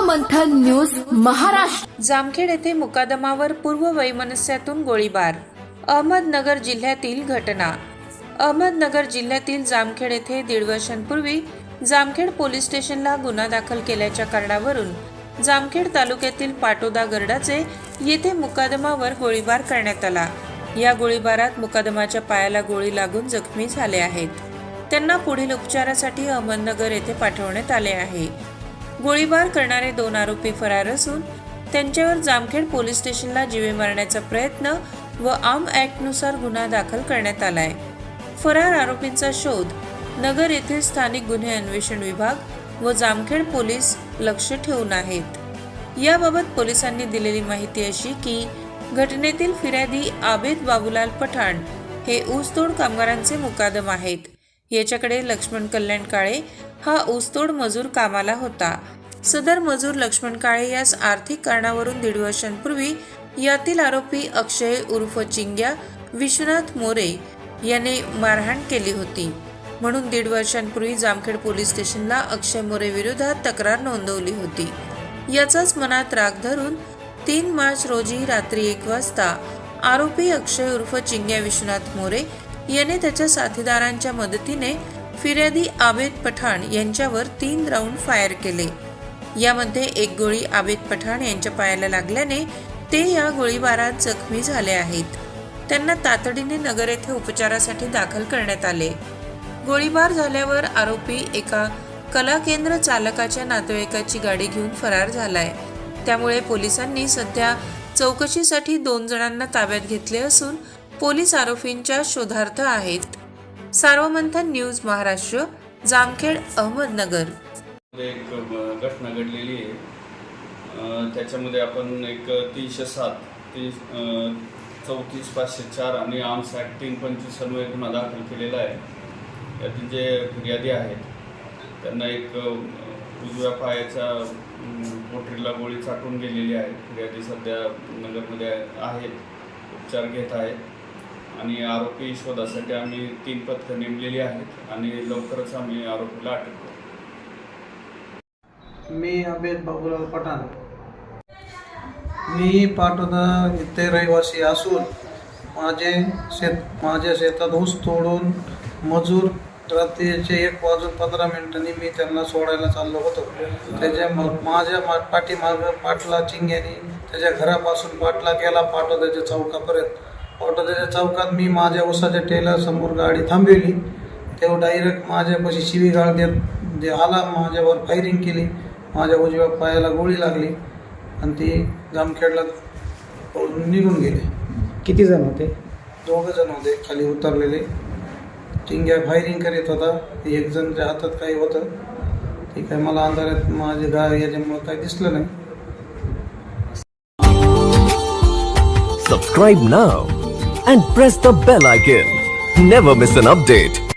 मंथन news Maharashtra. Jamkhed येथे मुकादमावर पूर्व वैमनस्यातून गोळीबार. अहमदनगर जिल्ह्यातील घटना. अहमदनगर जिल्ह्यातील जामखेड येथे दीड वर्षांपूर्वी जामखेड पोलीस स्टेशनला गुन्हा दाखल केल्याच्या कारणावरून जामखेड तालुक्यातील पाटोदा गरडाचे येथे मुकादमावर गोळीबार करण्यात आला. या गोळीबारात मुकादमाच्या पायाला गोळी लागून जखमी झाले आहेत. त्यांना पुढील उपचारासाठी अहमदनगर येथे पाठवण्यात आले आहे. गोळीबार करणारे दोन आरोपी फरार असून त्यांच्यावर जामखेड पोलीस स्टेशनला जीवे मारण्याचा प्रयत्न व आर्म ॲक्टनुसार गुन्हा दाखल करण्यात आलाय. फरार आरोपींचा शोध. नगर येथील स्थानिक गुन्हे अन्वेषण विभाग व जामखेड पोलीस लक्ष ठेवून आहेत. याबाबत पोलिसांनी दिलेली माहिती अशी की घटनेतील फिर्यादी आबेद बाबूलाल पठाण हे ऊसतोड कामगारांचे मुकादम आहेत. याच्याकडे लक्ष्मण कल्याण काळे हा ऊसतोड मजूर कामाला होता. सदर मजूर लक्ष्मण काळे यास आर्थिक कारणावरून दीड वर्षांपूर्वी यातील आरोपी अक्षय उर्फ चिंग्या विश्वनाथ मोरे याने मारहाण केली होती. म्हणून दीड वर्षांपूर्वी जामखेड पोलीस स्टेशनला अक्षय मोरे विरोधात तक्रार नोंदवली होती. याचाच मनात राग धरून तीन मार्च रोजी रात्री एक वाजता आरोपी अक्षय उर्फ चिंग्या विश्वनाथ मोरे याने त्याच्या साथीदारांच्या मदतीने फिर्यादी आबेद पठाण यांच्यावर तीन राऊंड फायर केले. यामध्ये एक गोळी आबेद पठाण यांच्या पायाला लागल्याने ते या गोळीबारात जखमी झाले आहेत. त्यांना तातडीने नगर येथे उपचारासाठी दाखल करण्यात आले. गोळीबार झाल्यावर आरोपी एका कला केंद्र चालकाच्या नातेवाईकाची गाडी घेऊन फरार झालाय. त्यामुळे पोलिसांनी सध्या चौकशीसाठी दोन जणांना ताब्यात घेतले असून पोलीस आरोपींच्या शोधार्थ आहेत. सार्वमंथन न्यूज महाराष्ट्र जामखेड अहमदनगर. एक घटना घडलेली आहे. त्याच्यामध्ये आपण एक तीनशे सात चौतीस पाचशे चार आणि आर्म्स ॲक्ट तीन पंचवीस एक गुन्हा दाखल केलेला आहे. यातील जे फिर्यादी आहेत त्यांना एक उजव्या पायाच्या पोटरीला गोळी चाटून गेलेली आहे. फिर्यादी सध्या नगरमध्ये आहेत उपचार घेत आहेत. आणि आरोपी शोधासाठी आम्ही तीन पथकं नेमलेली आहेत आणि लवकरच आम्ही आरोपीला अटक करू. मी अभेद बाबूलाल पठाण. मी पाटोदा इथे रहिवासी असून माझे शेत माझ्या शेतात ऊस तोडून मजूर रात्रीचे एक वाजून पंधरा मिनिटांनी मी त्यांना सोडायला चाललो होतो. त्याच्या मग माझ्या मा पाठीमागं पाटला चिंग्यानी त्याच्या घरापासून पाटला गेला पाटोद्याच्या चौकापर्यंत. पाटोद्याच्या चौकात मी माझ्या उसाच्या टेलरसमोर गाडी थांबवली. तेव्हा डायरेक्ट माझ्यापाशी शिवीगाळ देत जे आला. माझ्यावर फायरिंग केली. माझ्या उजव्या पायाला गोळी लागली. आणि ती जामखेडला पळून निघून गेले. किती जण होते? दोघं जण होते खाली उतरलेले. चिंग्या फायरिंग करीत होता. एक जणच्या हातात काही होतं. ते काय मला अंधारात माझे गाय याच्यामुळं काही दिसलं नाही. Subscribe now and press the bell icon. Never miss an update.